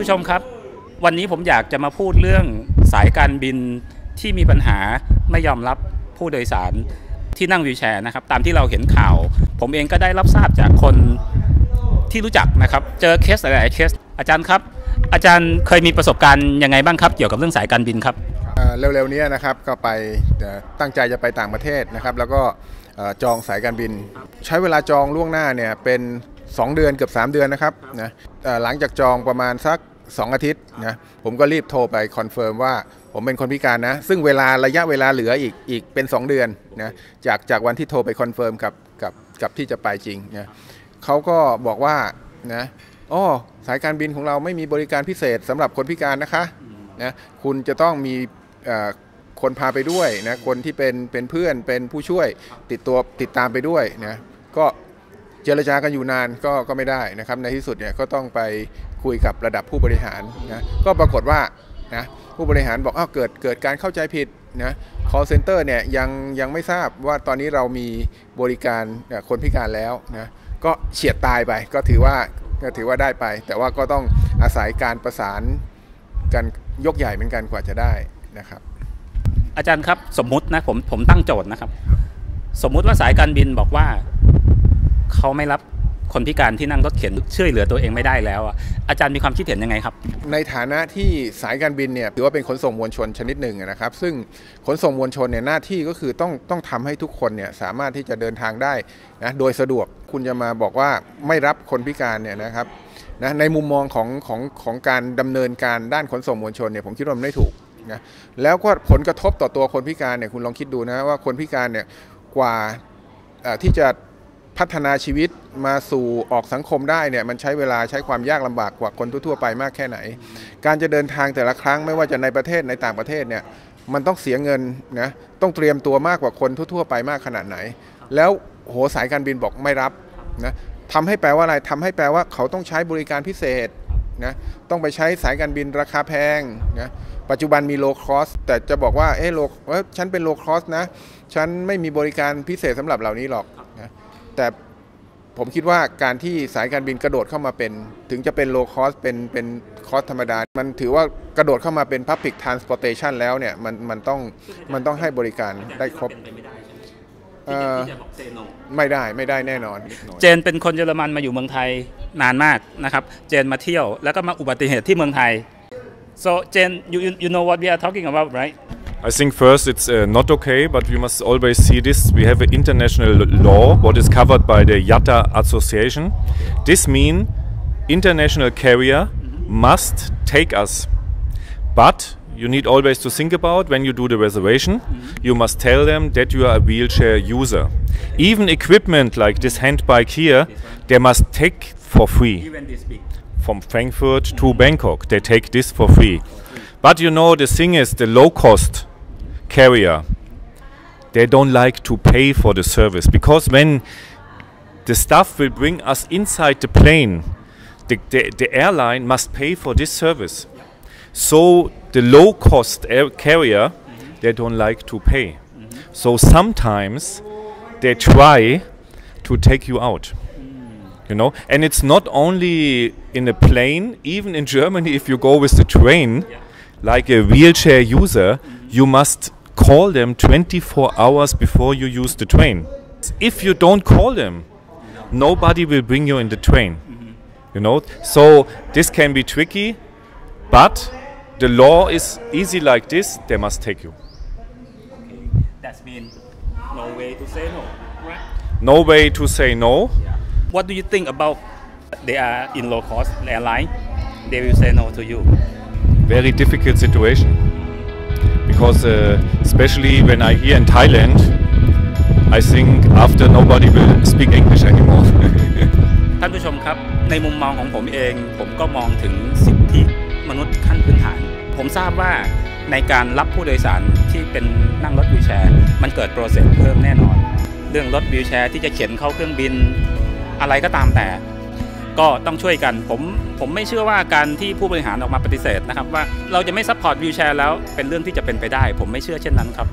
ผู้ชมครับ วันนี้ผมอยากจะมาพูดเรื่องสายการบินที่มีปัญหาไม่ยอมรับผู้โดยสารที่นั่งวีลแชร์นะครับ ตามที่เราเห็นข่าว ผมเองก็ได้รับทราบจากคนที่รู้จักนะครับ เจอเคสหลายๆเคส อาจารย์ครับ อาจารย์เคยมีประสบการณ์ยังไงบ้างครับเกี่ยวกับเรื่องสายการบินครับเร็วๆนี้นะครับก็ไปตั้งใจจะไปต่างประเทศนะครับ แล้วก็จองสายการบิน ใช้เวลาจองล่วงหน้าเนี่ยเป็น 2 เดือนเกือบ 3 เดือนนะครับนะหลังจากจองประมาณสัก 2 อาทิตย์นะผมก็รีบโทรไปคอนเฟิร์มว่าผมเป็นคนพิการนะ ซึ่งเวลาระยะเวลาเหลืออีกอีกเป็น 2 เดือนนะจากจากวันที่โทรไปคอนเฟิร์มกับกับกับที่จะไปจริงนะเขาก็บอกว่านะอ๋อสายการบินของเราไม่มีบริการพิเศษสำหรับคนพิการนะคะนะคุณจะต้องมีคนพาไปด้วยนะคนที่เป็นเป็นเพื่อนเป็นผู้ช่วยติดตัวติดตามไปด้วยนะก็เจรจากันอยู่นานก็ก็ไม่ได้นะครับในที่สุดเนี่ยก็ต้องไป คุยกับระดับผู้บริหารนะก็ปรากฏว่านะผู้บริหารบอกอ้าวเกิดเกิดการเข้าใจผิดนะ call center เนี่ยยังยังไม่ทราบว่าตอนนี้เรามีบริการคนพิการแล้วนะก็เฉียดตายไปก็ถือว่าก็ถือว่าได้ไป แต่ว่าก็ต้องอาศัยการประสานกันยกใหญ่เหมือนกันกว่าจะได้นะครับ อาจารย์ครับสมมุตินะผมผมตั้งโจทย์นะครับ สมมุติว่าสายการบินบอกว่าเขาไม่รับ คนพิการที่นั่งรถเข็นช่วยเหลือตัวเองไม่ได้แล้วอะอาจารย์มีความคิดเห็นยังไงครับ ในฐานะที่สายการบินเนี่ยถือว่าเป็นขนส่งมวลชนชนิดหนึ่งนะครับ ซึ่งขนส่งมวลชนเนี่ยหน้าที่ก็คือต้องต้องทำให้ทุกคนเนี่ยสามารถที่จะเดินทางได้นะโดยสะดวกคุณจะมาบอกว่าไม่รับคนพิการเนี่ยนะครับนะในมุมมองของของของการดำเนินการด้านขนส่งมวลชนเนี่ยผมคิดว่ามันไม่ถูกนะแล้วก็ผลกระทบต่อตัวคนพิการเนี่ยคุณลองคิดดูนะว่าคนพิการเนี่ยกว่าที่จะ พัฒนาชีวิตมาสู่ออกสังคมได้เนี่ยมันใช้เวลาใช้ความยากลำบากกว่าคนทั่วๆไปมากแค่ไหน การจะเดินทางแต่ละครั้งไม่ว่าจะในประเทศในต่างประเทศเนี่ยมันต้องเสียเงินนะต้องเตรียมตัวมากกว่าคนทั่วๆไปมากขนาดไหน แล้วโหสายการบินบอกไม่รับนะทำให้แปลว่าอะไรทำให้แปลว่าเขาต้องใช้บริการพิเศษนะต้องไปใช้สายการบินราคาแพงนะปัจจุบันมีโลคอสแต่จะบอกว่าเออโลฉันเป็นโลคอสนะฉันไม่มีบริการพิเศษสำหรับเหล่านี้หรอก แต่ผมคิดว่าการที่สายการบินกระโดดเข้ามาเป็น ถึงจะเป็นโลคอสเป็นเป็นคอสธรรมดา มันถือว่ากระโดดเข้ามาเป็น Public Transportation แล้วเนี่ยมันมันต้องมันต้องให้บริการได้ครบเอ่อไม่ได้ไม่ได้แน่นอน เจนเป็นคนเยอรมันมาอยู่เมืองไทยนานมากนะครับ เจนมาเที่ยวแล้วก็มาอุบัติเหตุที่เมืองไทย so Jen you you you know what we are talking about right I think first it's uh, not okay, but we must always see this. We have an international law, what is covered by the IATA Association. This means international carrier must take us. But you need always to think about when you do the reservation, you must tell them that you are a wheelchair user. Even equipment like this hand bike here, they must take for free even this big from Frankfurt to Bangkok. They take this for free. But you know, the thing is, the low cost carrier, they don't like to pay for the service because when the stuff will bring us inside the plane, the, the, the airline must pay for this service. So the low cost air carrier, they don't like to pay. So sometimes they try to take you out you know and it's not only in a plane even in germany if you go with the train like a wheelchair user you must call them 24 hours before you use the train. If you don't call them nobody will bring you in the train. Mm-hmm. You know? So this can be tricky but the law is easy like this they must take you. That's mean no way to say no right? No way to say no. What do you think about they are in low cost airline they will say no to you? Very difficult situation because uh, especially when I here in Thailand, I think after nobody will speak English anymore. ท่านผู้ชมครับ ในมุมมองของผมเอง ผมก็มองถึงสิทธิมนุษย์ขั้นพื้นฐาน ผมทราบว่าในการรับผู้โดยสารที่เป็นนั่งรถวีลแชร์ มันเกิดโปรเซสเพิ่มแน่นอน เรื่องรถวีลแชร์ที่จะเข็นเข้าเครื่องบิน อะไรก็ตามแต่ ก็ต้องช่วยกัน ผมผมไม่เชื่อว่าการที่ผู้บริหารออกมาปฏิเสธนะครับว่าเราจะไม่ซัพพอร์ตวีลแชร์แล้วเป็นเรื่องที่จะเป็นไปได้ ผมไม่เชื่อเช่นนั้นครับ